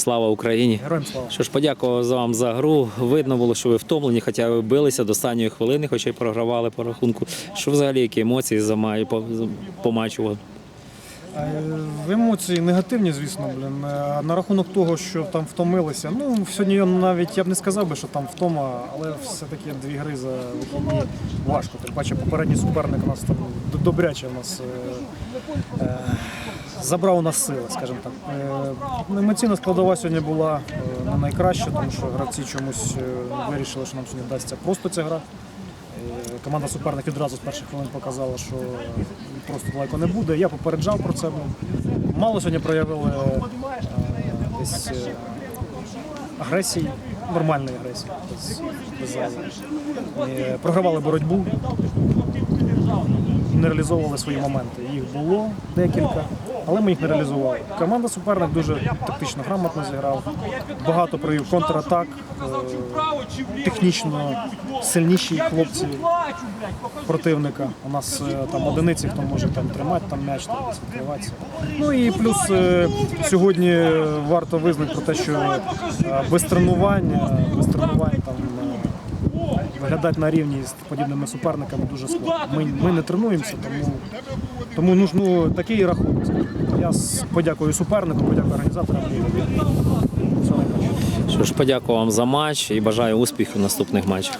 Слава Україні! Героям слава. Що ж, подякував за вам за гру. Видно було, що ви втомлені, хоча ви билися до останньої хвилини, хоча й програвали по рахунку. Що взагалі які емоції за май- по, по матчу? Е, Емоції негативні, звісно, блін. Е, На рахунок того, що там втомилися. Ну, сьогодні навіть я б не сказав би, що там втома, але все-таки дві гри за вихідні важко. Тим паче попередній суперник у нас там добряче у нас е, е, забрав у нас сили, скажімо так. Е, емоційна складова сьогодні була е, не найкраща, тому що гравці чомусь е, вирішили, що нам сьогодні вдасться просто ця гра. Команда суперник відразу з перших хвилин показала, що просто далеко не буде. Я попереджав про це. Мало сьогодні проявили десь агресії, нормальної агресії. без- без. Програвали боротьбу, не реалізовували свої моменти. Їх було декілька, але ми їх не реалізували. Команда суперник дуже тактично грамотно зіграв, багато провів контратак, е, технічно сильніші хлопці противника. У нас е, там одиниці, хто може там тримати там м'яч, там відкриватися. Ну і плюс е, сьогодні варто визнати про те, що без тренування, без тренувань там. Виглядати на рівні з подібними суперниками дуже складно. Ми, ми не тренуємося, тому, тому нужно ну, такий рахунок. Я подякую супернику, подякую організаторам. Що ж, подякував вам за матч і бажаю успіхів в наступних матчах.